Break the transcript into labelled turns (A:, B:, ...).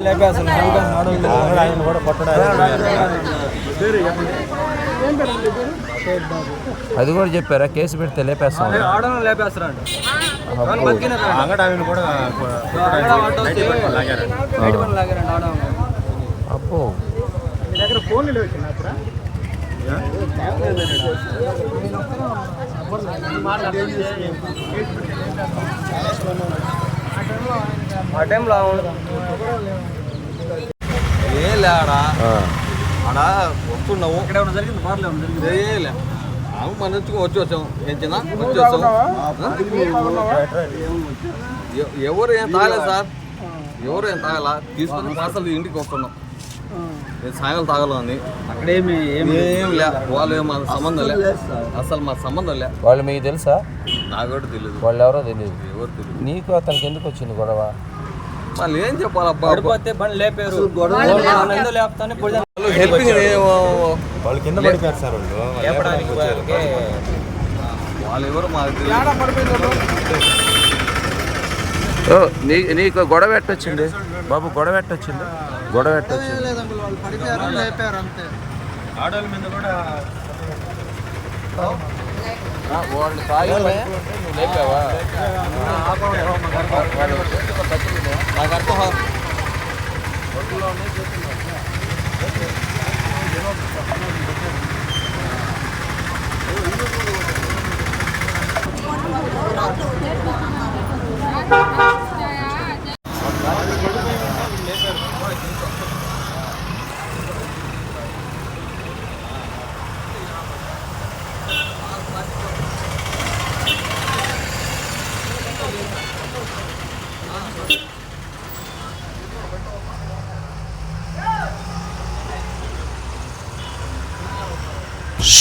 A: ఆయన కూడా
B: అది కూడా చెప్పారా? కేసు పెడితే లేపేస్తాం.
C: ఆడను
A: ఆయన కూడా.
B: అప్పు
A: మీ దగ్గర ఫోన్లు లేవు చిన్న అప్పుడు
C: ఆ టైంలో
D: ఏ లేడా ఆడ? వస్తున్నావు.
C: ఇక్కడ ఏమైనా జరిగింది బార్లో ఏమైనా జరిగింది.
D: చేయలే ఆమె మన నుంచి వచ్చి వచ్చాం. ఏం చిన్న? వచ్చి వచ్చాం. ఎ- ఎవరు ఏం తాగలేదు సార్? ఎవరు ఏం తాగలా? తీసుకుని పార్సల్ ఇంటికి వస్తున్నాం. నేను సాయంకాలం తాగలని
C: అక్కడేమి ఏమి
D: ఏం లే. వాళ్ళు సంబంధం లే. అసలు మా సంబంధం లే.
B: వాళ్ళు మీకు తెలుసా?
D: నాకు కూడా తెలియదు
B: వాళ్ళు ఎవరో తెలియదు
D: ఎవరు తెలియదు
B: నీకు అతనికి ఎందుకు వచ్చింది గొడవ?
D: వాళ్ళు ఏం చెప్పాలబ్బా
C: పడిపోతే బండి లేపారు. ఎందుకు లేపుతానే? పొడి
D: హెల్పింగ్
A: వాళ్ళు కింద పడిపోయారు సార్ వాళ్ళు.
C: లేపడానికి
D: వాళ్ళు ఎవరు మాకు
B: నీకు గొడవ ఎట్టొచ్చింది? బాబు గొడవ ఎట్టొచ్చింది? గొడవ ఎట్టొచ్చింది?
A: ఆడోళ్ళ మీద కూడా
B: వాళ్ళు తాగితే నువ్వు లేపావా
D: నాకు అర్థం